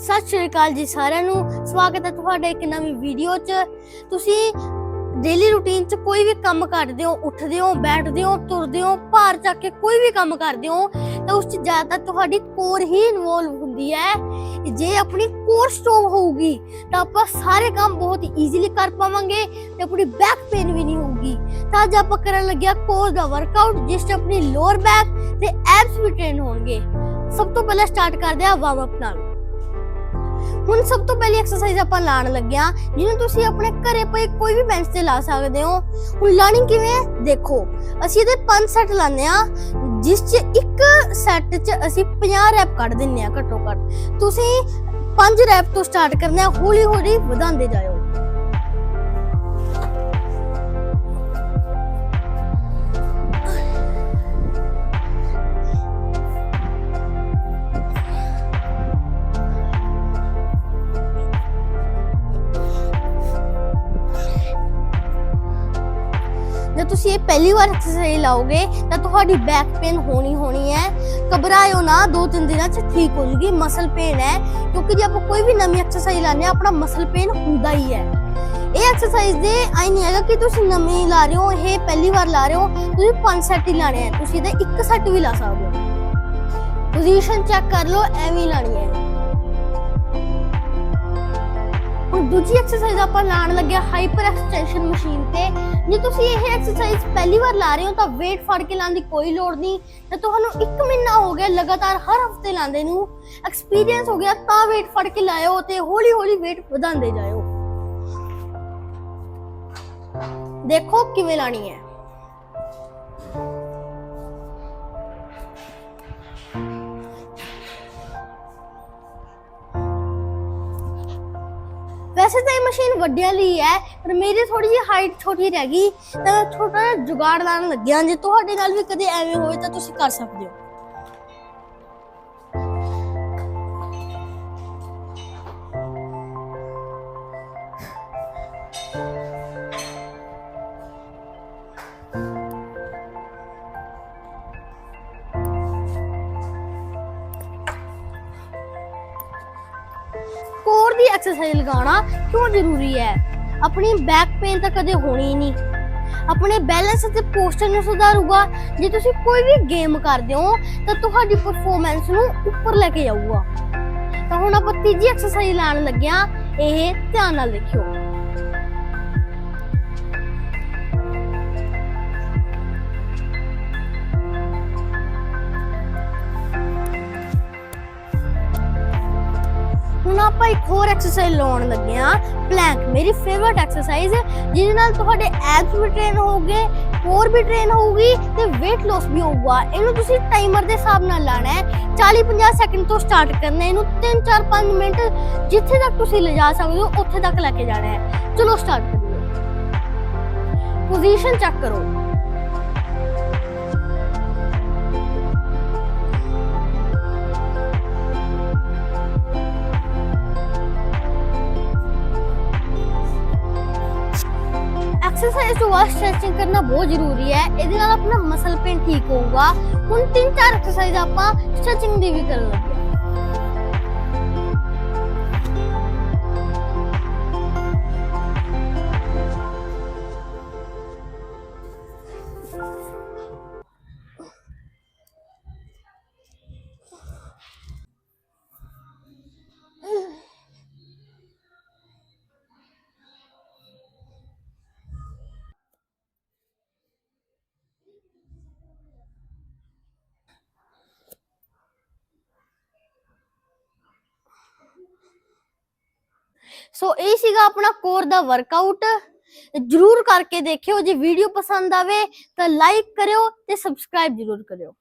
ਸਤਿ ਸ਼੍ਰੀ ਅਕਾਲ ਜੀ ਸਾਰਿਆਂ ਨੂੰ। ਸਵਾਗਤ ਹੈ ਤੁਹਾਡੇ ਇੱਕ ਨਵੀਂ ਵੀਡੀਓ 'ਚ। ਤੁਸੀਂ ਡੇਲੀ ਰੂਟੀਨ 'ਚ ਕੋਈ ਵੀ ਕੰਮ ਕਰਦੇ ਹੋ, ਉੱਠਦੇ ਹੋ, ਬੈਠਦੇ ਹੋ, ਤੁਰਦੇ ਹੋ, ਭਾਰ ਚੱਕ ਕੇ ਕੋਈ ਵੀ ਕੰਮ ਕਰਦੇ ਹੋ, ਤਾਂ ਉਸ 'ਚ ਜ਼ਿਆਦਾਤਰ ਤੁਹਾਡੀ ਕੋਰ ਹੀ ਇਨਵੋਲਵ ਹੁੰਦੀ ਹੈ। ਜੇ ਆਪਣੀ ਕੋਰ ਸਟਰੋਂਗ ਹੋਊਗੀ, ਤਾਂ ਆਪਾਂ ਸਾਰੇ ਕੰਮ ਬਹੁਤ ਈਜ਼ੀਲੀ ਕਰ ਪਾਵਾਂਗੇ ਤੇ ਆਪਣੀ ਬੈਕ ਪੇਨ ਵੀ ਨਹੀਂ ਹੋਊਗੀ। ਤਾਂ ਅੱਜ ਆਪਾਂ ਕਰਨ ਲੱਗਿਆ ਕੋਰ ਦਾ ਵਰਕਆਊਟ ਜਿਸ 'ਚ ਆਪਣੀ ਲੋਅਰ ਬੈਕ ਤੇ ਐਬਸ ਵੀ ਟ੍ਰੇਨ ਹੋਣਗੇ। ਸਭ ਤੋਂ ਪਹਿਲਾਂ ਸਟਾਰਟ ਕਰਦੇ ਆ ਵਾਰਮ ਅਪ ਨਾਲ। ਹੁਣ ਸਭ ਤੋਂ ਪਹਿਲੀ ਐਕਸਰਸਾਈਜ਼ ਆਪਾਂ ਲਾਣ ਲੱਗਿਆ ਜਿਹਨੂੰ ਤੁਸੀਂ ਆਪਣੇ ਘਰੇ ਪਏ ਕੋਈ ਵੀ ਬੈਂਚ ਤੇ ਲਾ ਸਕਦੇ ਹੋ। ਹੁਣ ਲਾਣੀ ਕਿਵੇਂ ਹੈ? ਦੇਖੋ, ਅਸੀਂ ਇਹਦੇ 5 ਸੈੱਟ ਲਾਉਂਦੇ ਆ ਜਿਸ 'ਚ ਇੱਕ ਸੈਟ 'ਚ ਅਸੀਂ 50 ਰੈਪ ਕੱਢ ਦਿੰਨੇ ਆ ਘੱਟੋ ਘੱਟ। ਤੁਸੀਂ 5 ਰੈਪ ਤੋਂ ਸਟਾਰਟ ਕਰਨਾ ਹੈ ਹੌਲੀ ਹੌਲੀ ਵਧਾਉਂਦੇ ਜਾਓ ਤੁਸੀਂ ਇਹ ਪਹਿਲੀ ਵਾਰ ਐਕਸਰਸਾਈਜ਼ ਲਾਓਗੇ, ਤਾਂ ਤੁਹਾਡੀ ਬੈਕ ਪੇਨ ਹੋਣੀ ਹੋਣੀ ਹੈ। ਘਬਰਾਇਓ ਨਾ, ਦੋ ਤਿੰਨ ਦਿਨਾਂ 'ਚ ਠੀਕ ਹੋ ਜੂਗੀ ਮਸਲ ਪੇਨ ਹੈ। ਕਿਉਂਕਿ ਜੇ ਆਪਾਂ ਕੋਈ ਵੀ ਨਵੀਂ ਐਕਸਰਸਾਈਜ਼ ਲਾਉਂਦੇ ਹਾਂ, ਆਪਣਾ ਮਸਲ ਪੇਨ ਹੁੰਦਾ ਹੀ ਹੈ। ਇਹ ਐਕਸਰਸਾਈਜ਼ ਦੇ ਆਈ ਨਹੀਂ ਹੈਗਾ ਕਿ ਤੁਸੀਂ ਨਵੀਂ ਲਾ ਰਹੇ ਹੋ, ਇਹ ਪਹਿਲੀ ਵਾਰ ਲਾ ਰਹੇ ਹੋ, ਤੁਸੀਂ ਪੰਜ ਸੈੱਟ ਹੀ ਲਾਣੇ ਆ ਤੁਸੀਂ ਇਹਦਾ ਇੱਕ ਸੈੱਟ ਵੀ ਲਾ ਸਕਦੇ ਹੋ। ਪੋਜੀਸ਼ਨ ਚੈੱਕ ਕਰ ਲਓ, ਐਵੇਂ ਲਾਣੀ ਹੈ। ਹੁਣ ਦੂਜੀ ਐਕਸਰਸਾਈਜ਼ ਆਪਾਂ ਲਾਣ ਲੱਗਿਆ ਹਾਈਪਰ ਐਕਸਟੈਂਸ਼ਨ ਮਸ਼ੀਨ ਤੇ। ਜੇ ਤੁਸੀਂ ਇਹ ਐਕਸਰਸਾਈਜ਼ ਪਹਿਲੀ ਵਾਰ ਲਾ ਰਹੇ ਹੋ ਤਾਂ weight ਫੜ ਕੇ ਲਾਉਣ ਦੀ ਕੋਈ ਲੋੜ ਨਹੀਂ। ਤੇ ਤੁਹਾਨੂੰ 1 ਮਹੀਨਾ ਹੋ ਗਿਆ ਲਗਾਤਾਰ ਹਰ ਹਫ਼ਤੇ ਲਾਉਂਦੇ ਨੂੰ ਐਕਸਪੀਰੀਅੰਸ ਹੋ ਗਿਆ ਤਾਂ weight ਫੜ ਕੇ ਲਾਇਓ ਤੇ ਹੌਲੀ ਹੌਲੀ weight ਵਧਾਉਂਦੇ ਜਾਇਓ। ਦੇਖੋ ਕਿਵੇਂ ਲਾਣੀ ਹੈ। ਵੈਸੇ ਤਾਂ ਇਹ ਮਸ਼ੀਨ ਵੱਡਿਆਂ ਲਈ ਹੈ, ਪਰ ਮੇਰੀ ਥੋੜੀ ਜਿਹੀ ਹਾਈਟ ਛੋਟੀ ਰਹਿ ਗਈ, ਤਾਂ ਮੈਂ ਛੋਟਾ ਜਿਹਾ ਜੁਗਾੜ ਲਾਉਣ ਲੱਗਿਆ ਜੇ ਤੁਹਾਡੇ ਨਾਲ ਵੀ ਕਦੇ ਐਵੇਂ ਹੋਵੇ ਤਾਂ ਤੁਸੀਂ ਕਰ ਸਕਦੇ ਹੋ। ਕੋਰ ਐਕਸਰਸਾਈਜ਼ ਲਗਾਉਣਾ ਕਿਉਂ ਜ਼ਰੂਰੀ ਹੈ? ਆਪਣੀ ਬੈਕ ਪੇਨ ਤਾਂ ਕਦੇ ਹੋਣੀ ਨਹੀਂ। ਆਪਣੇ ਬੈਲੈਂਸ ਅਤੇ ਪੋਸਚਰ ਨੂੰ ਸੁਧਾਰੂਗਾ। ਜੇ ਤੁਸੀਂ ਕੋਈ ਵੀ ਗੇਮ ਕਰਦੇ ਹੋ, ਤਾਂ ਤੁਹਾਡੀ ਪਰਫਾਰਮੈਂਸ ਨੂੰ ਉੱਪਰ ਲੈ ਕੇ ਜਾਊਗਾ। ਤਾਂ ਹੁਣ ਆਪਾਂ ਤੀਜੀ ਐਕਸਰਸਾਈਜ਼ ਲਾਣ ਲੱਗਿਆ, ਇਹ ਧਿਆਨ ਨਾਲ ਦੇਖਿਓ। ਆਪਾਂ ਇੱਕ ਹੋਰ ਐਕਸਰਸਾਈਜ਼ ਲਾਉਣ ਲੱਗੇ ਆ ਪਲੈਂਕ ਮੇਰੀ ਫੇਵਰਿਟ ਐਕਸਰਸਾਈਜ਼ ਜਿਹਦੇ ਨਾਲ ਤੁਹਾਡੇ ਐਬਸ ਵੀ ਟ੍ਰੇਨ ਹੋਊਗੇ ਕੋਰ ਵੀ ਟ੍ਰੇਨ ਹੋਊਗੀ ਤੇ weight loss ਵੀ ਹੋਊਗਾ। ਇਹਨੂੰ ਤੁਸੀਂ ਟਾਈਮਰ ਦੇ ਹਿਸਾਬ ਨਾਲ ਲਾਣਾ ਹੈ। 40 50 ਸੈਕਿੰਡ ਤੋਂ ਸਟਾਰਟ ਕਰਨਾ ਇਹਨੂੰ 3 4 5 ਮਿੰਟ ਜਿੱਥੇ ਤੱਕ ਤੁਸੀਂ ਲਿਜਾ ਸਕਦੇ ਹੋ, ਉੱਥੇ ਤੱਕ ਲੈ ਕੇ ਜਾਣਾ ਹੈ। ਚਲੋ ਸਟਾਰਟ ਕਰੀਏ। ਪੋਜੀਸ਼ਨ ਚੈੱਕ ਕਰੋ। ਐਕਸਰਸਾਈਜ਼ ਤੋਂ ਬਾਅਦ ਸਟ੍ਰੈਚਿੰਗ ਕਰਨਾ ਬਹੁਤ ਜ਼ਰੂਰੀ ਹੈ ਇਹਦੇ ਨਾਲ ਆਪਣਾ ਮਸਲ ਪੇਨ ਠੀਕ ਹੋਊਗਾ ਹੁਣ ਤਿੰਨ ਚਾਰ ਐਕਸਰਸਾਈਜ਼ ਆਪਾਂ ਸਟ੍ਰੈਚਿੰਗ ਦੀ ਵੀ ਕਰਨ ਲੱਗੇ ਹਾਂ। ਸੋ ਇਹ ਸੀਗਾ ਆਪਣਾ ਕੋਰ ਦਾ ਵਰਕਆਊਟ ਜਰੂਰ ਕਰਕੇ ਦੇਖਿਓ, ਜੇ ਵੀਡੀਓ ਪਸੰਦ ਆਵੇ ਤਾਂ ਲਾਈਕ ਕਰਿਓ ਤੇ ਸਬਸਕ੍ਰਾਈਬ ਜਰੂਰ ਕਰਿਓ।